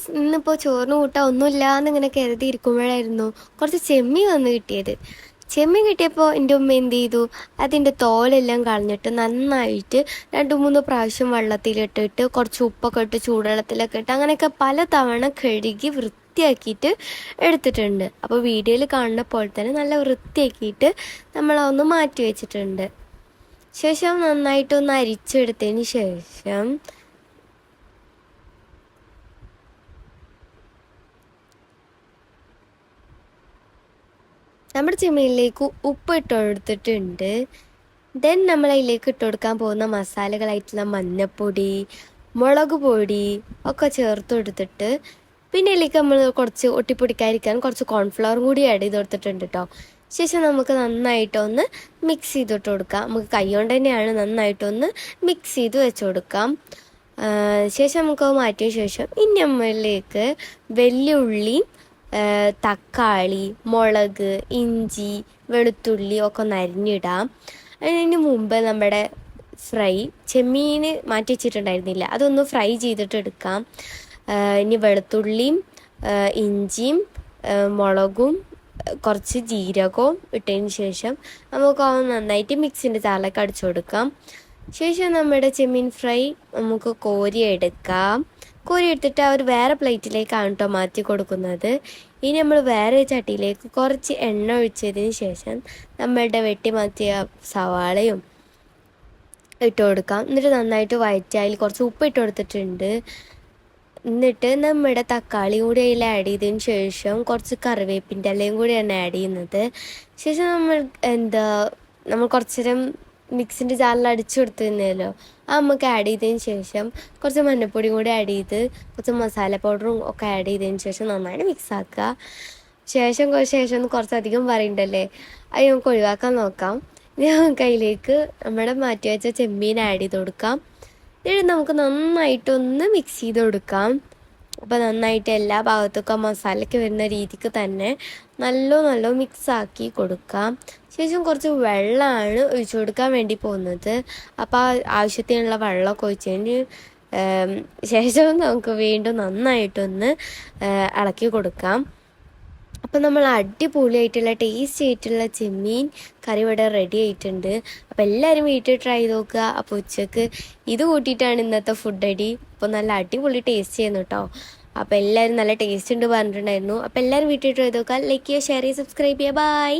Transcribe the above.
Guys ഇന്നിപ്പോൾ ചോറിന് കൂട്ടാൻ ഒന്നുമില്ല എന്നിങ്ങനെ കരുതി ഇരിക്കുമ്പോഴായിരുന്നു കുറച്ച് ചെമ്മീൻ വന്ന് കിട്ടിയത്. ചെമ്മീൻ കിട്ടിയപ്പോൾ എന്റെ ഉമ്മ എന്ത് ചെയ്തു? അതിന്റെ തോലെല്ലാം കളഞ്ഞിട്ട് നന്നായിട്ട് രണ്ട് മൂന്ന് പ്രാവശ്യം വെള്ളത്തിലിട്ടിട്ട് കുറച്ച് ഉപ്പൊക്കെ ഇട്ട് ചൂടുവെള്ളത്തിലൊക്കെ ഇട്ട് അങ്ങനെയൊക്കെ പല തവണ കഴുകി വൃത്തിയാക്കിയിട്ട് എടുത്തിട്ടുണ്ട്. അപ്പോൾ വീഡിയോയിൽ കാണുന്ന പോലെ തന്നെ നല്ല വൃത്തിയാക്കിയിട്ട് നമ്മളതൊന്ന് മാറ്റി വെച്ചിട്ടുണ്ട്. ശേഷം നന്നായിട്ടൊന്ന് അരിച്ചെടുത്തതിന് ശേഷം നമ്മുടെ ചെമ്മീനിലേക്ക് ഉപ്പ് ഇട്ട് കൊടുത്തിട്ടുണ്ട്. ദെൻ നമ്മൾ അതിലേക്ക് ഇട്ട് കൊടുക്കാൻ പോകുന്ന മസാലകളായിട്ടുള്ള മഞ്ഞപ്പൊടി മുളക് പൊടി ഒക്കെ ചേർത്ത് കൊടുത്തിട്ട് പിന്നെ ഇതിലേക്ക് നമ്മൾ കുറച്ച് ഒട്ടിപ്പൊടിക്കാതിരിക്കാൻ കുറച്ച് കോൺഫ്ലവറും കൂടി ആഡ് ചെയ്ത് കൊടുത്തിട്ടുണ്ട് കേട്ടോ ശേഷം നമുക്ക് നന്നായിട്ടൊന്ന് മിക്സ് ചെയ്തിട്ട് കൊടുക്കാം. നമുക്ക് കൈകൊണ്ട് തന്നെയാണ് നന്നായിട്ടൊന്ന് മിക്സ് ചെയ്ത് വെച്ച് കൊടുക്കാം. ശേഷം നമുക്ക് മാറ്റിയ ശേഷം ഇനി നമ്മളിലേക്ക് വെല്ലുള്ളിയും തക്കാളി മുളക് ഇഞ്ചി വെളുത്തുള്ളി ഒക്കെ ഒന്ന് അരിഞ്ഞിടാം അതിന് മുമ്പ് നമ്മുടെ ഫ്രൈ ചെമ്മീൻ മാറ്റി വെച്ചിട്ടുണ്ടായിരുന്നില്ല. അതൊന്ന് ഫ്രൈ ചെയ്തിട്ട് എടുക്കാം. ഇനി വെളുത്തുള്ളിയും ഇഞ്ചിയും മുളകും കുറച്ച് ജീരകവും ഇട്ടതിന് ശേഷം നമുക്ക് നന്നായിട്ട് മിക്സിന്റെ ചാറിലേക്ക് അടിച്ചു കൊടുക്കാം. ശേഷം നമ്മുടെ ചെമ്മീൻ ഫ്രൈ നമുക്ക് കോരി എടുക്കാം കോരി എടുത്തിട്ട് ആ ഒരു വേറെ പ്ലേറ്റിലേക്കാണ് കേട്ടോ മാറ്റി കൊടുക്കുന്നത്. ഇനി നമ്മൾ വേറെ ചട്ടിയിലേക്ക് കുറച്ച് എണ്ണ ഒഴിച്ചതിന് ശേഷം നമ്മളുടെ വെട്ടി മാറ്റിയ സവാളയും ഇട്ട് കൊടുക്കാം. എന്നിട്ട് നന്നായിട്ട് വഴറ്റി അതിൽ കുറച്ച് ഉപ്പ് ഇട്ട് കൊടുത്തിട്ടുണ്ട്. എന്നിട്ട് നമ്മുടെ തക്കാളി കൂടി അതിൽ ആഡ് ചെയ്തതിന് ശേഷം കുറച്ച് കറിവേപ്പിന്റെ ഇലയും കൂടിയാണ് ആഡ് ചെയ്യുന്നത്. ശേഷം നമ്മൾ എന്താ നമ്മൾ കുറച്ചു നേരം മിക്സിന്റെ ജാറിൽ അടിച്ചു കൊടുത്തിരുന്നല്ലോ. ആ നമുക്ക് ആഡ് ചെയ്തതിന് ശേഷം കുറച്ച് മഞ്ഞപ്പൊടിയും കൂടി ആഡ് ചെയ്ത് കുറച്ച് മസാല പൗഡറും ഒക്കെ ആഡ് ചെയ്തതിന് ശേഷം നന്നായിട്ട് മിക്സ് ആക്കുക. ശേഷം ശേഷം ഒന്ന് കുറച്ചധികം പറയണ്ടല്ലേ? അത് നമുക്ക് ഒഴിവാക്കാൻ നോക്കാം. നമുക്ക് അതിലേക്ക് നമ്മുടെ മാറ്റി വെച്ച ചെമ്മീൻ ആഡ് ചെയ്ത് കൊടുക്കാം. എന്നിട്ട് നമുക്ക് നന്നായിട്ടൊന്ന് മിക്സ് ചെയ്ത് കൊടുക്കാം. അപ്പോൾ നന്നായിട്ട് എല്ലാ ഭാഗത്തൊക്കെ മസാലയ്ക്ക് വരുന്ന രീതിക്ക് തന്നെ നല്ല നല്ല മിക്സാക്കി കൊടുക്കാം. ശേഷം കുറച്ച് വെള്ളമാണ് ഒഴിച്ചു കൊടുക്കാൻ വേണ്ടി പോകുന്നത്. അപ്പോൾ ആ ആവശ്യത്തിനുള്ള വെള്ളമൊക്കെ ഒഴിച്ചതിന് ശേഷം നമുക്ക് വീണ്ടും നന്നായിട്ടൊന്ന് ഇളക്കി കൊടുക്കാം. അപ്പം നമ്മൾ അടിപൊളിയായിട്ടുള്ള ടേസ്റ്റി ആയിട്ടുള്ള ചെമ്മീൻ കറി ഇവിടെ റെഡി ആയിട്ടുണ്ട്. അപ്പോൾ എല്ലാവരും വീട്ടിൽ ട്രൈ ചെയ്ത് നോക്കുക. അപ്പോൾ ഉച്ചയ്ക്ക് ഇത് കൂട്ടിയിട്ടാണ് ഇന്നത്തെ ഫുഡ് അടി അപ്പോൾ നല്ല അടിപൊളി ടേസ്റ്റ് ചെയ്യുന്നു കേട്ടോ അപ്പോൾ എല്ലാവരും നല്ല ടേസ്റ്റ് ഉണ്ട് പറഞ്ഞിട്ടുണ്ടായിരുന്നു. അപ്പോൾ എല്ലാവരും വീട്ടിൽ ട്രൈ ചെയ്ത് നോക്കുക. ലൈക്ക് ചെയ്യുക ഷെയർ ചെയ്യുക സബ്സ്ക്രൈബ് ചെയ്യുക. ബൈ